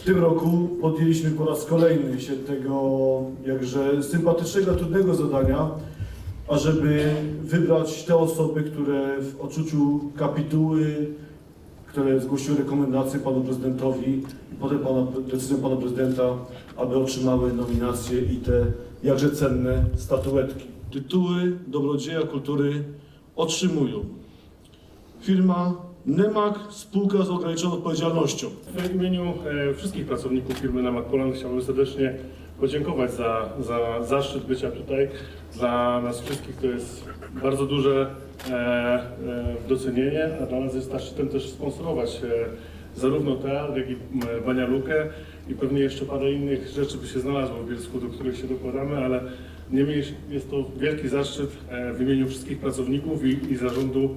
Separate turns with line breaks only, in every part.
W tym roku podjęliśmy po raz kolejny się tego jakże sympatycznego, trudnego zadania, ażeby wybrać te osoby, które w odczuciu kapituły, które zgłosiły rekomendacje panu prezydentowi potem pana, decyzją pana prezydenta, aby otrzymały nominacje i te jakże cenne statuetki. Tytuły Dobrodzieja Kultury otrzymują firma Nemak, spółka z ograniczoną odpowiedzialnością.
W imieniu e, wszystkich pracowników firmy Namak Poland chciałbym serdecznie podziękować za, za zaszczyt bycia tutaj. Dla nas wszystkich to jest bardzo duże e, e, docenienie, a dla nas jest zaszczytem też sponsorować e, zarówno teatr, jak i m, Bania Lukę i pewnie jeszcze parę innych rzeczy by się znalazło w Bielsku, do których się dokładamy, ale niemniej jest to wielki zaszczyt e, w imieniu wszystkich pracowników i, i zarządu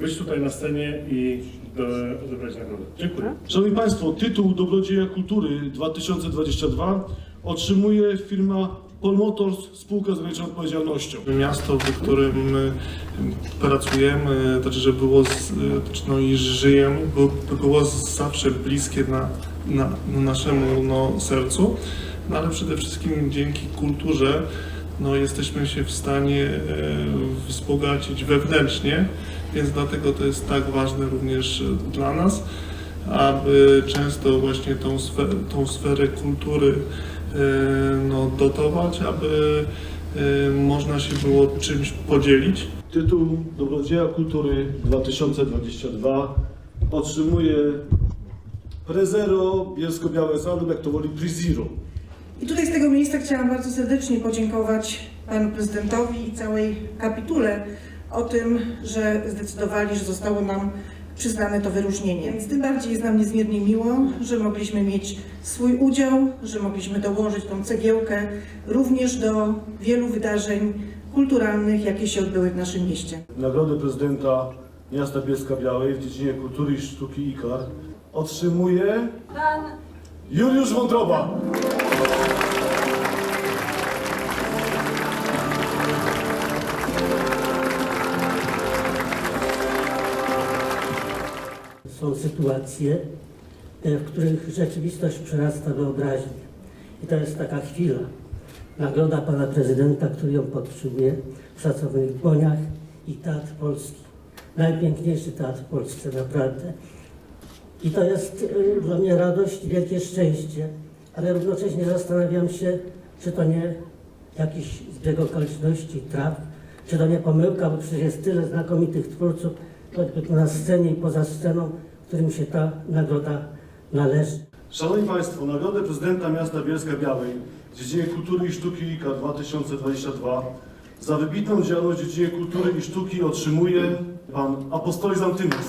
być tutaj na scenie i do, odebrać nagrodę. Dziękuję.
Szanowni Państwo, tytuł Dobrodzieja Kultury 2022 otrzymuje firma Pol Motors, spółka z ograniczoną odpowiedzialnością.
miasto, w którym y, pracujemy, znaczy, że było, z, no i żyjemy, by było zawsze bliskie na, na, na naszemu no, sercu, no, ale przede wszystkim dzięki kulturze no, jesteśmy się w stanie e, wzbogacić wewnętrznie, więc dlatego to jest tak ważne również e, dla nas, aby często właśnie tą, sfer, tą sferę kultury e, no, dotować, aby można się było czymś podzielić.
Tytuł Dobrodzieja Kultury 2022 otrzymuje Prezero Bielsko-Białe Zadum, jak to woli Priziro.
I tutaj z tego miejsca chciałam bardzo serdecznie podziękować panu prezydentowi i całej kapitule o tym, że zdecydowali, że zostało nam przyznane to wyróżnienie. Więc tym bardziej jest nam niezmiernie miło, że mogliśmy mieć swój udział, że mogliśmy dołożyć tą cegiełkę również do wielu wydarzeń kulturalnych, jakie się odbyły w naszym mieście.
Nagrodę prezydenta miasta Bielska-Białej w dziedzinie kultury i sztuki IKAR otrzymuje
Pan
Juliusz Wątroba.
Są sytuacje, w których rzeczywistość przerasta wyobraźnię. I to jest taka chwila. Nagroda pana prezydenta, który ją podtrzymuje w szacownych boniach i Teatr Polski. Najpiękniejszy Teatr Polski, naprawdę. I to jest e, dla mnie radość, wielkie szczęście, ale równocześnie zastanawiam się, czy to nie jakiś zbieg okoliczności, traf, czy to nie pomyłka, bo przecież jest tyle znakomitych twórców, choćby na scenie i poza sceną, którym się ta nagroda należy.
Szanowni Państwo, Nagrodę Prezydenta Miasta Bielska-Białej w dziedzinie kultury i sztuki IKAR 2022 za wybitną działalność w dziedzinie kultury i sztuki otrzymuje pan Apostolis Antymos.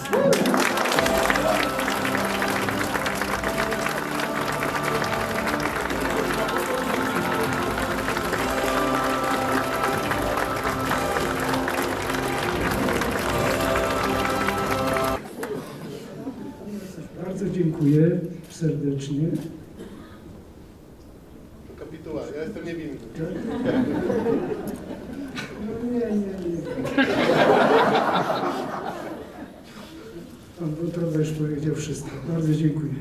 Dziękuję serdecznie.
Kapituła, ja jestem niewinny.
Nie, nie, nie. Pan Wątroba już powiedział wszystko. Bardzo dziękuję.